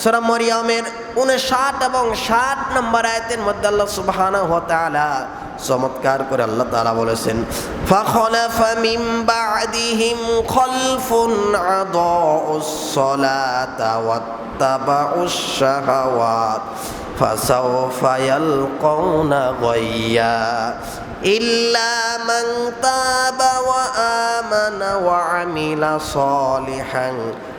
সুরা মরিয়মের উনষাট এবং ষাট নম্বর আয়াতের মধ্যে আল্লাহ সুবহানাহু ওয়া তাআলা চমৎকার করে আল্লাহ তাআলা বলেছেন ফাখলাফা মিন বা'দিহিম খলফুন আদাউস সালাতা ওয়াত্তাবাউস শাহাওয়াত فسوف يلقون غيا إلا من تاب وآمن وعمل صالحا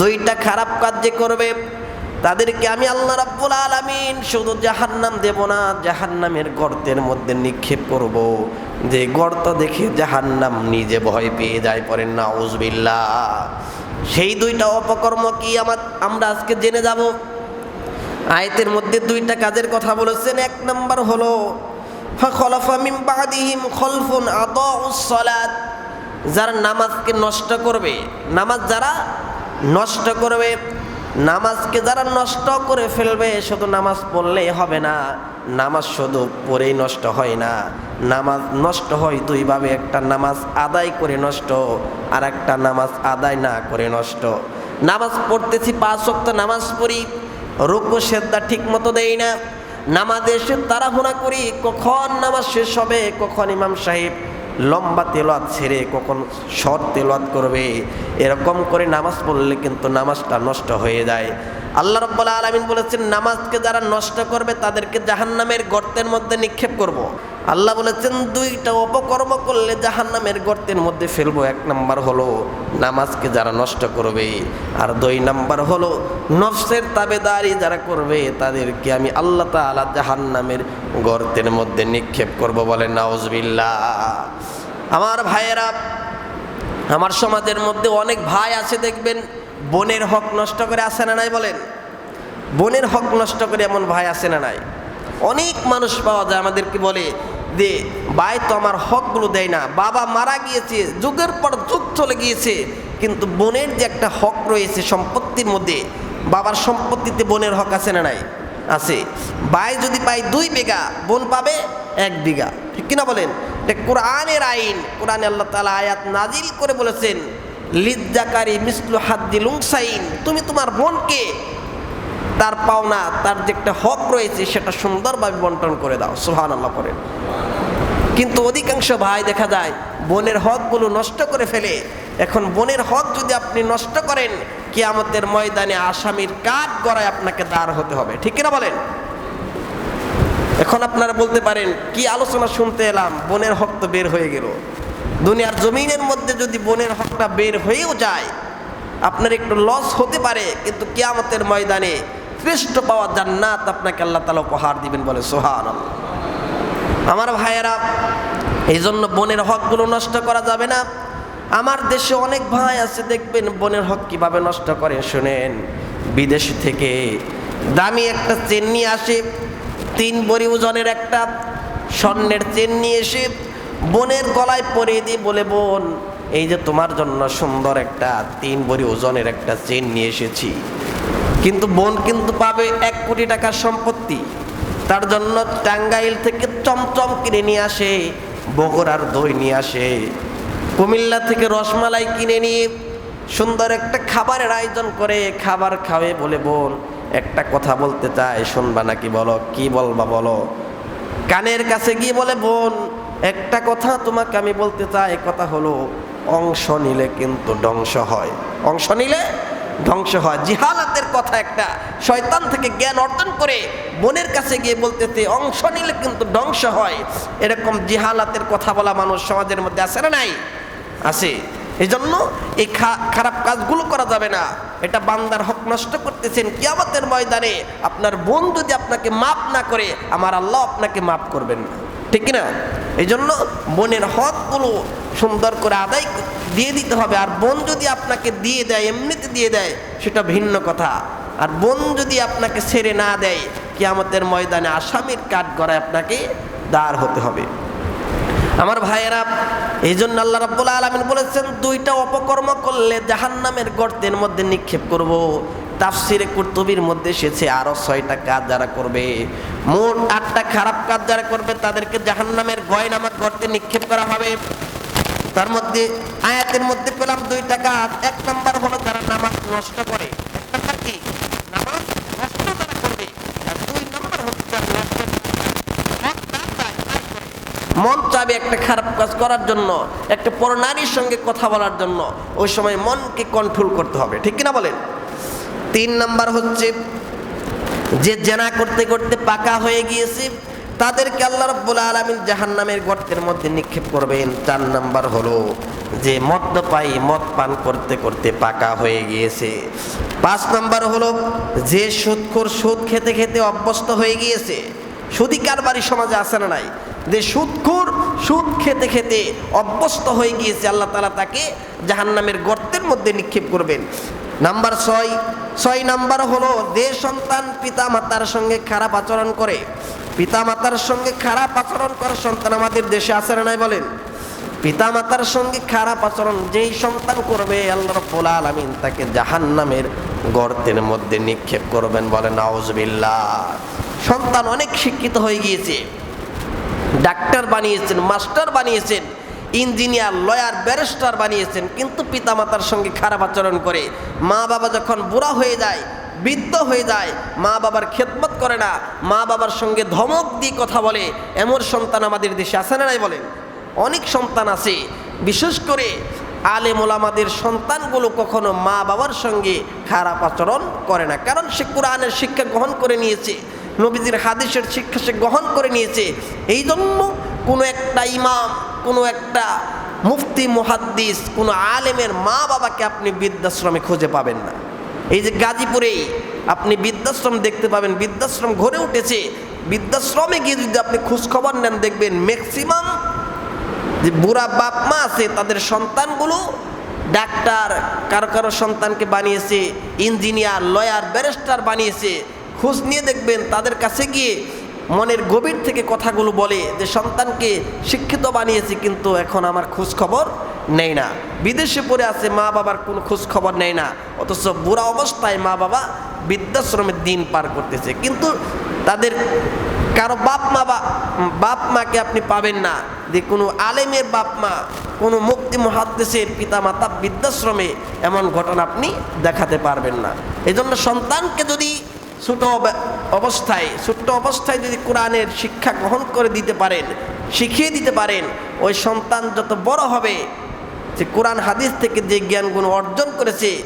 দুইটা খারাপ কাজ যে করবে, তাদেরকে আমি আল্লাহ রাব্বুল আলামিন শুধু জাহান্নাম দেব না, জাহান্নামের গর্তের মধ্যে নিক্ষেপ করব। যে গর্ত দেখে জাহান্নাম নিজে ভয় পেয়ে যায় পরে নাউজবিল্লাহ। সেই দুইটা অপকর্ম কি আমার, আমরা আজকে জেনে যাব? আয়তের মধ্যে দুইটা কাজের কথা বলেছেন, এক নম্বর হলো যারা নামাজকে নষ্ট করবে, নামাজ যারা নষ্ট করবে, নামাজকে যারা নষ্ট করে ফেলবে, শুধু নামাজ পড়লেই হবে না, নামাজ শুধু পড়েই নষ্ট হয় না। নামাজ নষ্ট হয় দুইভাবে, একটা নামাজ আদায় করে নষ্ট আর একটা নামাজ আদায় না করে নষ্ট। নামাজ পড়তেছি পাঁচ ওয়াক্ত নামাজ পড়ি, রুকু সেদ্ধা ঠিক মতো দেই না, নামাজ এসে তাড়াহুড়া করি, কখন নামাজ শেষ হবে, কখন ইমাম সাহেব লম্বা তেলোয়াত ছেড়ে কখন শর্ট তেলোয়াত করবে? এরকম করে নামাজ পড়লে কিন্তু নামাজটা নষ্ট হয়ে যায়। আল্লাহ রব্বুল আলমিন বলেছেন, নামাজকে যারা নষ্ট করবে, তাদেরকে জাহান্নামের গর্তের মধ্যে নিক্ষেপ করব। আল্লাহ বলেছেন, দুইটা অপকর্ম করলে জাহান্নামের গর্তের মধ্যে ফেলব এক নাম্বার হলো, নামাজকে যারা নষ্ট করবে, আর দুই নাম্বার হলো, নফসের তাবেদারি যারা করবে, তাদেরকে আমি আল্লাহ তালা জাহান্নামের গর্তের মধ্যে নিক্ষেপ করব বলে নাউজবিল্লাহ আমার ভাইয়েরা, আমার সমাজের মধ্যে অনেক ভাই আছে, দেখবেন বোনের হক নষ্ট করে আসে না নাই বলেন? বোনের হক নষ্ট করে এমন ভাই আসে না নাই? অনেক মানুষ পাওয়া যায় আমাদেরকে বলে যে, ভাই তো আমার হকগুলো দেয় না। বাবা মারা গিয়েছে, যুগের পর যুগ চলে গিয়েছে। কিন্তু বোনের যে একটা হক রয়েছে সম্পত্তির মধ্যে, বাবার সম্পত্তিতে বোনের হক আছে না নাই? আছে। ভাই যদি পাই দুই বিঘা, বোন পাবে এক বিঘা। ঠিক কিনা বলেন? এটা কোরআনের আইন। কোরআনে আল্লাহ তালা আয়াত নাজিল করে বলেছেন লিজ্জাকারী মিসলু হাদ্দিল উংসাইন তুমি তোমার বোনকে তার পাওনা, তার যে একটা হক রয়েছে, সেটা সুন্দরভাবে বন্টন করে দাও। সুহান আল্লাহ করেন কিন্তু অধিকাংশ ভাই দেখা যায়, বোনের হকগুলো নষ্ট করে ফেলে। এখন বোনের হক যদি আপনি নষ্ট করেন, কিয়ামতের ময়দানে আসামির কাঠ গড়ায় আপনাকে দাঁড় হতে হবে। ঠিক কিনা বলেন? এখন আপনারা বলতে পারেন, কি আলোচনা শুনতে এলাম, বোনের হক তো বের হয়ে গেল। দুনিয়ার জমিনের মধ্যে যদি বোনের হকটা বের হয়েও যায়, আপনার একটু লস হতে পারে, কিন্তু কেয়ামতের ময়দানে শ্রেষ্ঠ পাওয়া জান্নাত আপনাকে আল্লাহ তালা উপহার দিবেন বলে সোহান আমার ভাইয়েরা এই জন্য বোনের হকগুলো নষ্ট করা যাবে না। আমার দেশে অনেক ভাই আছে, দেখবেন বোনের হক কীভাবে নষ্ট করে, শুনেন। বিদেশ থেকে দামি একটা চেন নিয়ে আসে, তিন বড়ি ওজনের একটা, স্বর্ণের চেন নিয়ে এসে বোনের গলায় পরিয়ে দিয়ে বলে, বোন, এই যে তোমার জন্য সুন্দর একটা তিন বড়ি ওজনের একটা চেন নিয়ে এসেছি। কিন্তু বোন কিন্তু পাবে এক কোটি টাকার সম্পত্তি। তার জন্য টাঙ্গাইল থেকে চমচম কিনে নিয়ে আসে, বগুড়ার দই নিয়ে আসে। কুমিল্লা থেকে রসমালাই কিনে নিয়ে সুন্দর একটা খাবারের আয়োজন করে, খাবার খাওয়ে বলে, বোন, একটা কথা বলতে চায় শুনবা নাকি বলো, কি বলবা বলো? কানের কাছে গিয়ে বলে, বোন একটা কথা তোমাকে আমি বলতে চাই কথা হলো, অংশ নিলে কিন্তু ধ্বংস হয়। অংশ নিলে ধ্বংস হয়। জিহালাতের কথা একটা, শয়তান থেকে জ্ঞান অর্জন করে বোনের কাছে গিয়ে বলতেছে, অংশ নিলে কিন্তু ধ্বংস হয়। এরকম জিহালাতের কথা বলা মানুষ সমাজের মধ্যে আছে না নাই? আছে। এই জন্য এই খারাপ কাজগুলো করা যাবে না। এটা বান্দার হক নষ্ট করতেছেন কিয়ামতের ময়দানে। আপনার বোন যদি আপনাকে মাপ না করে, আমার আল্লাহ আপনাকে মাপ করবেন না। ঠিক না এই জন্য বোনের হকগুলো সুন্দর করে আদায় দিয়ে দিতে হবে। আর বোন যদি আপনাকে দিয়ে দেয়, এমনিতে দিয়ে দেয়, সেটা ভিন্ন কথা। আর বোন যদি আপনাকে ছেড়ে না দেয় কি আমাদের ময়দানে আসামির কাঠ গড়ায় আপনাকে দাঁড় হতে হবে। আমার ভাইয়েরা এই জন্য আল্লাহ রাব্বুল আলমিন বলেছেন, দুইটা অপকর্ম করলে জাহান্নামের গর্তের মধ্যে নিক্ষেপ করব। তাফসিরে কুর্তুবির মধ্যে এসেছে, আরও ছয়টা কাজ যারা করবে। মোট আটটা খারাপ কাজ যারা করবে, তাদেরকে জাহান্নামের গয় নামক গর্তে নিক্ষেপ করা হবে। তার মধ্যে, আয়াতের মধ্যে পেলাম দুইটা কাজ। এক নাম্বার হলো যারা নামাজ নষ্ট করে। নামাজ তারা করবে। দুই মন। মন চাবে একটা খারাপ কাজ করার জন্য, একটা পরনারীর সঙ্গে কথা বলার জন্য। ওই সময় মনকে কন্ট্রোল করতে হবে। ঠিক কিনা বলেন? তিন নাম্বার হচ্ছে যে জেনা করতে করতে পাকা হয়ে গিয়েছে, তাদেরকে আল্লাহ রব্বুল আলমিন জাহান্নামের গর্তের মধ্যে নিক্ষেপ করবেন। চার নাম্বার হলো যে মদ্যপায়ী মদ পান করতে করতে পাকা হয়ে গিয়েছে। পাঁচ নাম্বার হলো যে সুদখোর সুদ খেতে খেতে অভ্যস্ত হয়ে গিয়েছে। সুদি কারবারি সমাজে আসে না নাই? যে সুদখোর সুদ খেতে খেতে অভ্যস্ত হয়ে গিয়েছে, আল্লাহ তালা তাকে জাহান্নামের গর্তের মধ্যে নিক্ষেপ করবেন। নাম্বার ছয় ছয় নাম্বার হলো যে সন্তান পিতা মাতার সঙ্গে খারাপ আচরণ করে পিতা মাতার সঙ্গে খারাপ আচরণ করে সন্তান আমাদের দেশে আছে না বলেন? পিতা মাতার সঙ্গে খারাপ আচরণ যেই সন্তান করবে, আল্লাহ রব্বুল আলামিন তাকে জাহান্নামের গর্তের মধ্যে নিক্ষেপ করবেন বলে, নাউজবিল্লাহ। সন্তান অনেক শিক্ষিত হয়ে গিয়েছে। ডাক্তার বানিয়েছেন, মাস্টার বানিয়েছেন ইঞ্জিনিয়ার, লয়ার, ব্যারিস্টার বানিয়েছেন, কিন্তু পিতামাতার সঙ্গে খারাপ আচরণ করে। মা বাবা যখন বুড়া হয়ে যায়, বৃদ্ধ হয়ে যায়, মা বাবার খেদমত করে না, মা বাবার সঙ্গে ধমক দিয়ে কথা বলে, এমন সন্তান আমাদের দেশে আছে না নাই বলেন? অনেক সন্তান আছে। বিশেষ করে আলেম ওলামাদের সন্তানগুলো কখনো মা বাবার সঙ্গে খারাপ আচরণ করে না, কারণ সে কোরআনের শিক্ষা গ্রহণ করে নিয়েছে, নবীজির হাদিসের শিক্ষা সে গ্রহণ করে নিয়েছে। এই জন্য কোনো একটা ইমাম কোনো একটা মুফতি, মুহাদ্দিস, কোনো আলেমের মা বাবাকে আপনি বৃদ্ধাশ্রমে খুঁজে পাবেন না। এই যে গাজীপুরেই আপনি বৃদ্ধাশ্রম দেখতে পাবেন, বৃদ্ধাশ্রম ঘরে উঠেছে। বৃদ্ধাশ্রমে গিয়ে যদি আপনি খোঁজখবর নেন, দেখবেন ম্যাক্সিমাম যে বুড়া বাপ মা আছে, তাদের সন্তানগুলো ডাক্তার, কারও কারও সন্তানকে বানিয়েছে, ইঞ্জিনিয়ার লয়ার ব্যারিস্টার বানিয়েছে। খোঁজ নিয়ে দেখবেন তাদের কাছে গিয়ে মনের গভীর থেকে কথাগুলো বলে যে সন্তানকে শিক্ষিত বানিয়েছি, কিন্তু এখন আমার খোঁজ খবর নেই না। বিদেশে পড়ে আছে, মা বাবার কোনো খোঁজ খবর নেই না। অথচ বুড়া অবস্থায় মা বাবা বৃদ্ধাশ্রমের দিন পার করতেছে। কিন্তু তাদের কারও বাপ মা বা, বাপ মাকে আপনি পাবেন না। যে কোনো আলেমের বাপ মা, কোনো মুক্তি মহাদ্দেশের পিতা মাতা বৃদ্ধাশ্রমে এমন ঘটনা আপনি দেখাতে পারবেন না। এই জন্য সন্তানকে যদি ছোট অব- অবস্থায়, ছোট্ট অবস্থায় যদি কোরআনের শিক্ষা গ্রহণ করে দিতে পারেন, শিখিয়ে দিতে পারেন, ওই সন্তান যত বড় হবে, যে কোরআন হাদিস থেকে যে জ্ঞানগুলো অর্জন করেছে,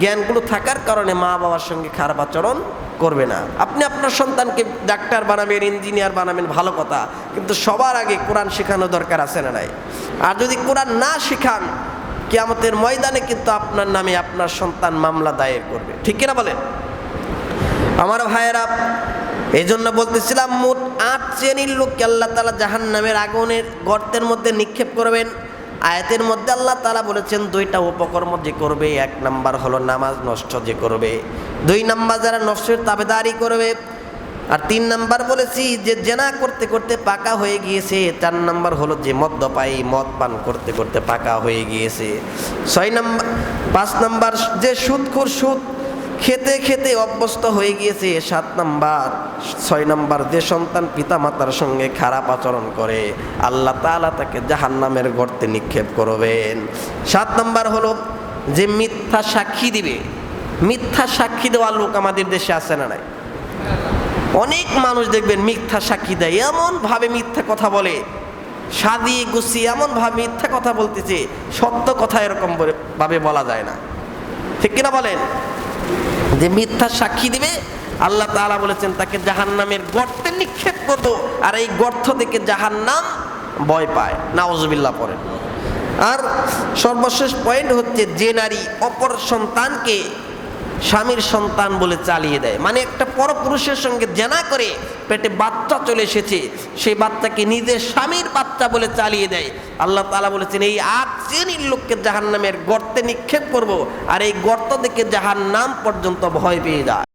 জ্ঞানগুলো থাকার কারণে মা বাবার সঙ্গে খারাপ আচরণ করবে না। আপনি আপনার সন্তানকে ডাক্তার বানাবেন, ইঞ্জিনিয়ার বানাবেন, ভালো কথা, কিন্তু সবার আগে কোরআন শেখানো দরকার আছে না নাই? আর যদি কোরআন না শেখান, কিয়ামতের ময়দানে কিন্তু আপনার নামে আপনার সন্তান মামলা দায়ের করবে। ঠিক কিনা বলেন? আমার ভাইয়েরা এই জন্য বলতেছিলাম মোট আট শ্রেণির লোককে আল্লাহ তালা জাহান নামের আগুনের গর্তের মধ্যে নিক্ষেপ করবেন। আয়াতের মধ্যে আল্লাহ তালা বলেছেন, দুইটা উপকর্ম যে করবে, এক নাম্বার হলো নামাজ নষ্ট যে করবে। দুই নাম্বার যারা নষ্টের তাবেদারি করবে, আর তিন নাম্বার বলেছি যে জেনা করতে করতে পাকা হয়ে গিয়েছে, চার নাম্বার হলো যে মদ্যপায়ী মদ পান করতে করতে পাকা হয়ে গিয়েছে। ছয় নাম্বার, পাঁচ নাম্বার যে সুদখোর সুদ খেতে খেতে অভ্যস্ত হয়ে গিয়েছে সাত নাম্বার। ছয় নাম্বার, যে সন্তান পিতা মাতার সঙ্গে খারাপ আচরণ করে, আল্লাহ তাআলা তাকে জাহান্নামের গর্তে নিক্ষেপ করবেন। সাত নাম্বার হলো যে মিথ্যা সাক্ষী দিবে। মিথ্যা সাক্ষী দেওয়া লোক আমাদের দেশে আছে না নাই? অনেক মানুষ দেখবেন মিথ্যা সাক্ষী দেয়, এমনভাবে মিথ্যা কথা বলে সাদিয়ে গুছিয়ে এমনভাবে মিথ্যা কথা বলতেছে, সত্য কথা এরকম ভাবে বলা যায় না। ঠিক কিনা বলেন? যে মিথ্যা সাক্ষী দিবে, আল্লাহ তালা বলেছেন তাকে জাহান্নামের গর্তে নিক্ষেপ করব। আর এই গর্ত থেকে জাহান্নাম ভয় পায়। নাওজবিল্লা পরে আর সর্বশেষ পয়েন্ট হচ্ছে যে নারী অপর সন্তানকে স্বামীর সন্তান বলে চালিয়ে দেয়। মানে একটা পরপুরুষের সঙ্গে জেনা করে পেটে বাচ্চা চলে এসেছে, সেই বাচ্চাকে নিজের স্বামীর বাচ্চা বলে চালিয়ে দেয়। আল্লাহ তালা বলেছেন, এই আগ শ্রেণির লোককে জাহান নামের গর্তে নিক্ষেপ করব, আর এই গর্ত থেকে জাহান্নাম পর্যন্ত ভয় পেয়ে যায়।